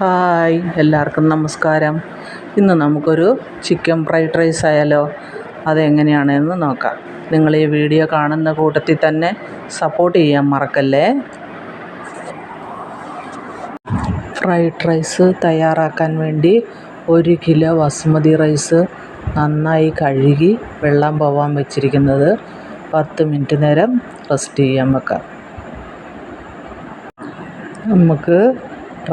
Hi എല്ലാവർക്കും നമസ്കാരം. ഇന്ന് നമുക്കൊരു ചിക്കൻ ഫ്രൈഡ് റൈസ് ആയാലോ അതെങ്ങനെയാണെന്ന് നോക്കാം. നിങ്ങൾ ഈ വീഡിയോ കാണുന്ന കൂട്ടത്തിൽ തന്നെ സപ്പോർട്ട് ചെയ്യാൻ മറക്കല്ലേ? ഫ്രൈഡ് റൈസ് തയ്യാറാക്കാൻ വേണ്ടി ഒരു കിലോ വസുമതി റൈസ് നന്നായി കഴുകി വെള്ളം പോവാൻ വെച്ചിരിക്കുന്നത് പത്ത് മിനിറ്റ് നേരം റെസ്റ്റ് ചെയ്യാൻ വെക്കാം. നമുക്ക്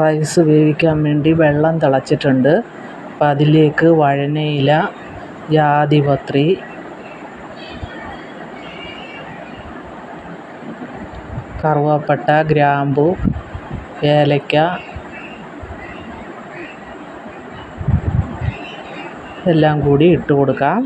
റൈസ് വേവിക്കാൻ വേണ്ടി വെള്ളം തിളച്ചിട്ടുണ്ട്. അപ്പം അതിലേക്ക് വഴനയില ജാതിപത്രി കറുവപ്പട്ട ഗ്രാമ്പു ഏലക്ക എല്ലാം കൂടി ഇട്ട് കൊടുക്കാം.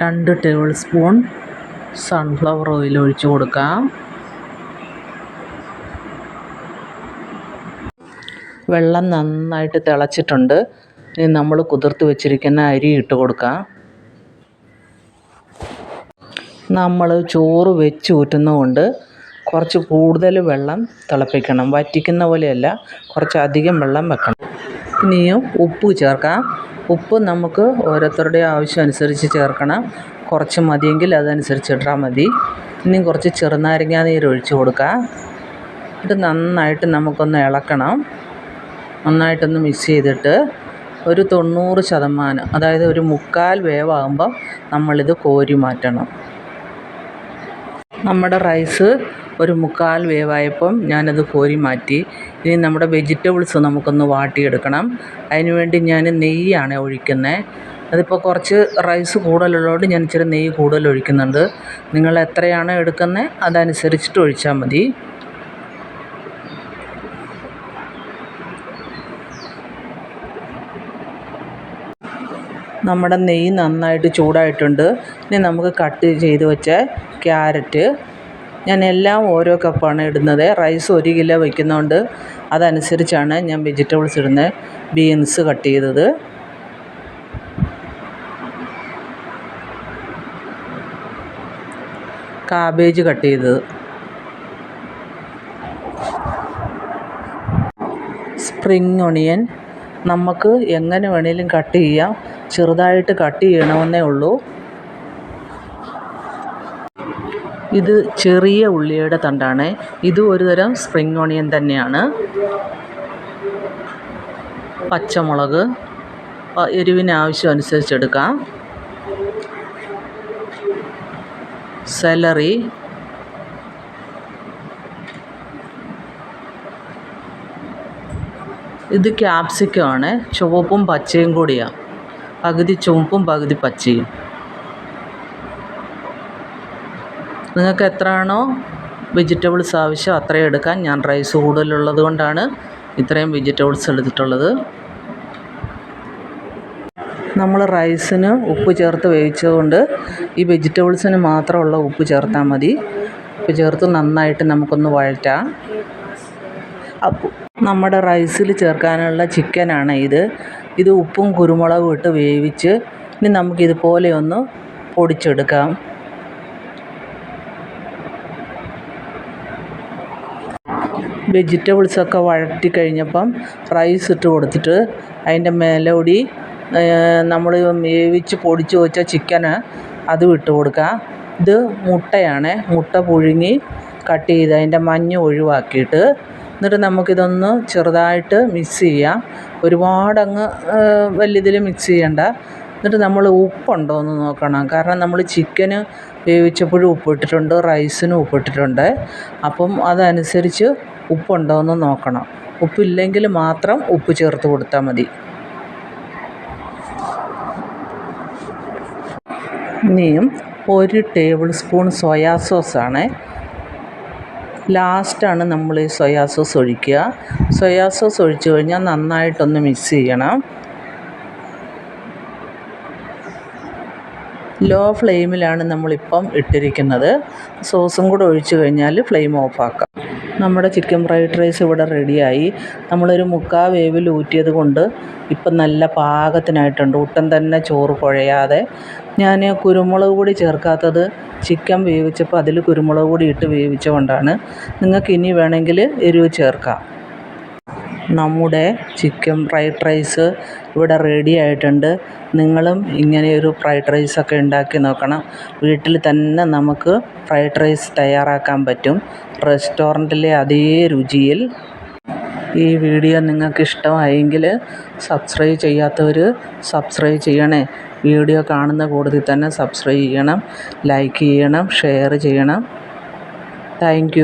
രണ്ട് ടേബിൾ സ്പൂൺ സൺഫ്ലവർ ഓയിൽ ഒഴിച്ചു കൊടുക്കാം. വെള്ളം നന്നായിട്ട് തിളച്ചിട്ടുണ്ട്. ഇനി നമ്മൾ കുതിർത്ത് വെച്ചിരിക്കുന്ന അരി ഇട്ട് കൊടുക്കാം. നമ്മൾ ചോറ് വെച്ച് ഊറ്റുന്നതുകൊണ്ട് കുറച്ച് കൂടുതൽ വെള്ളം തിളപ്പിക്കണം. വറ്റിക്കുന്ന പോലെയല്ല കുറച്ചധികം വെള്ളം വെക്കണം. ഇനിയും ഉപ്പ് ചേർക്കാം. ഉപ്പ് നമുക്ക് ഓരോരുത്തരുടെയും ആവശ്യം അനുസരിച്ച് ചേർക്കണം. കുറച്ച് മതിയെങ്കിൽ അതനുസരിച്ച് ഇട്ടാൽ മതി. ഇനിയും കുറച്ച് ചെറുനാരങ്ങ നീര് ഒഴിച്ച് കൊടുക്കാം. ഇത് നന്നായിട്ട് നമുക്കൊന്ന് ഇളക്കണം. നന്നായിട്ടൊന്ന് മിക്സ് ചെയ്തിട്ട് ഒരു തൊണ്ണൂറ് ശതമാനം അതായത് ഒരു മുക്കാൽ വേവാകുമ്പം നമ്മളിത് കോരി മാറ്റണം. നമ്മുടെ റൈസ് ഒരു മുക്കാൽ വേവായപ്പം ഞാനത് കോരി മാറ്റി. ഇനി നമ്മുടെ വെജിറ്റബിൾസ് നമുക്കൊന്ന് വാട്ടിയെടുക്കണം. അതിന് വേണ്ടി ഞാൻ നെയ്യാണ് ഒഴിക്കുന്നത് അതിപ്പോൾ കുറച്ച് റൈസ് കൂടുതലുള്ളതുകൊണ്ട് ഞാൻ ഇച്ചിരി നെയ്യ് കൂടുതൽ ഒഴിക്കുന്നുണ്ട്. നിങ്ങൾ എത്രയാണോ എടുക്കുന്നത് അതനുസരിച്ചിട്ട് ഒഴിച്ചാൽ മതി. നമ്മുടെ നെയ്യ് നന്നായിട്ട് ചൂടായിട്ടുണ്ട്. ഇനി നമുക്ക് കട്ട് ചെയ്ത് വെച്ച ക്യാരറ്റ്. ഞാൻ എല്ലാം ഓരോ കപ്പാണ് ഇടുന്നത്. റൈസ് ഒരു കിലോ വയ്ക്കുന്നതുകൊണ്ട് അതനുസരിച്ചാണ് ഞാൻ വെജിറ്റബിൾസ് ഇടുന്നത്. ബീൻസ് കട്ട് ചെയ്തത്. കാബേജ് കട്ട് ചെയ്തത്. Spring onion. നമുക്ക് എങ്ങനെ വേണേലും കട്ട് ചെയ്യാം. ചെറുതായിട്ട് കട്ട് ചെയ്യണമെന്നേ ഉള്ളൂ. ഇത് ചെറിയ ഉള്ളിയുടെ തണ്ടാണ്. ഇത് ഒരുതരം സ്പ്രിംഗ് ഓണിയൻ തന്നെയാണ്. പച്ചമുളക് എരിവിന് ആവശ്യം അനുസരിച്ചെടുക്കാം സെലറി ഇത് ക്യാപ്സിക്കം ആണ്. ചുവപ്പും പച്ചയും കൂടിയാണ് പകുതി ചുവപ്പും പകുതി പച്ചയും. നിങ്ങൾക്ക് എത്രയാണോ വെജിറ്റബിൾസ് ആവശ്യം അത്രയും എടുക്കാൻ ഞാൻ റൈസ് കൂടുതലുള്ളത് കൊണ്ടാണ് ഇത്രയും വെജിറ്റബിൾസ് എടുത്തിട്ടുള്ളത്. നമ്മൾ റൈസിന് ഉപ്പ് ചേർത്ത് വേവിച്ചതുകൊണ്ട് ഈ വെജിറ്റബിൾസിന് മാത്രമുള്ള ഉപ്പ് ചേർത്താൽ മതി. ഉപ്പ് ചേർത്ത് നന്നായിട്ട് നമുക്കൊന്ന് വഴറ്റാം. അപ്പോൾ നമ്മുടെ റൈസിൽ ചേർക്കാനുള്ള ചിക്കനാണ് ഇത്. ഇത് ഉപ്പും കുരുമുളകും ഇട്ട് വേവിച്ച് ഇനി നമുക്കിതുപോലെ ഒന്ന് പൊടിച്ചെടുക്കാം. വെജിറ്റബിൾസൊക്കെ വഴറ്റി കഴിഞ്ഞപ്പം റൈസ് ഇട്ട് കൊടുത്തിട്ട് അതിന്റെ മേലോടി നമ്മൾ വേവിച്ച് പൊടിച്ച് വെച്ച ചിക്കന് അതും ഇട്ട് കൊടുക്കുക. ഇത് മുട്ടയാണ്. മുട്ട പുഴുങ്ങി കട്ട് ചെയ്ത് അതിന്റെ മഞ്ഞ ഒഴിവാക്കിയിട്ട് എന്നിട്ട് നമുക്കിതൊന്ന് ചെറുതായിട്ട് മിക്സ് ചെയ്യാം. ഒരുപാടങ്ങ് വലിയതിൽ മിക്സ് ചെയ്യണ്ട. എന്നിട്ട് നമ്മൾ ഉപ്പുണ്ടോ എന്ന് നോക്കണം. കാരണം നമ്മൾ ചിക്കന് വേവിച്ചപ്പോഴും ഉപ്പിട്ടിട്ടുണ്ട് റൈസിനും ഉപ്പിട്ടിട്ടുണ്ട്. അപ്പം അതനുസരിച്ച് ഉപ്പുണ്ടോ എന്ന് നോക്കണം. ഉപ്പില്ലെങ്കിൽ മാത്രം ഉപ്പ് ചേർത്ത് കൊടുത്താൽ മതി. ഇനിയും ഒരു ടേബിൾ സ്പൂൺ സോയാ സോസാണ്. ലാസ്റ്റാണ് നമ്മൾ ഈ സോയാ സോസ് ഒഴിക്കുക. സോയാ സോസ് ഒഴിച്ചു കഴിഞ്ഞാൽ നന്നായിട്ടൊന്ന് മിക്സ് ചെയ്യണം. ലോ ഫ്ലെയിമിലാണ് നമ്മളിപ്പം ഇട്ടിരിക്കുന്നത്. സോസും കൂടെ ഒഴിച്ചു കഴിഞ്ഞാൽ ഫ്ലെയിം ഓഫാക്കാം. നമ്മുടെ ചിക്കൻ ഫ്രൈഡ് റൈസ് ഇവിടെ റെഡിയായി. നമ്മളൊരു മുക്കാൽ വേവിൽ ഊറ്റിയത് കൊണ്ട് ഇപ്പം നല്ല പാകത്തിനായിട്ടുണ്ട്. ഒട്ടും തന്നെ ചോറ് കുഴയാതെ. ഞാൻ കുരുമുളക് പൊടി ചേർക്കാത്തത് ചിക്കൻ വേവിച്ചപ്പോൾ അതിൽ കുരുമുളക് പൊടി ഇട്ട് വേവിച്ചത് കൊണ്ടാണ് നിങ്ങൾക്ക് ഇനി വേണമെങ്കിൽ എരിവ് ചേർക്കാം. നമ്മുടെ ചിക്കൻ ഫ്രൈഡ് റൈസ് ഇവിടെ റെഡി ആയിട്ടുണ്ട്. നിങ്ങളും ഒരു ഫ്രൈഡ് റൈസൊക്കെ ഉണ്ടാക്കി നോക്കണം. വീട്ടിൽ തന്നെ നമുക്ക് ഫ്രൈഡ് റൈസ് തയ്യാറാക്കാൻ പറ്റും. റെസ്റ്റോറന്റിലെ അതേ രുചിയിൽ. ഈ വീഡിയോ നിങ്ങൾക്ക് ഇഷ്ടമായെങ്കിൽ സബ്സ്ക്രൈബ് ചെയ്യാത്തവർ സബ്സ്ക്രൈബ് ചെയ്യണേ. വീഡിയോ കാണുന്ന കൂടുതൽ തന്നെ സബ്സ്ക്രൈബ് ചെയ്യണം. ലൈക്ക് ചെയ്യണം ഷെയർ ചെയ്യണം. താങ്ക്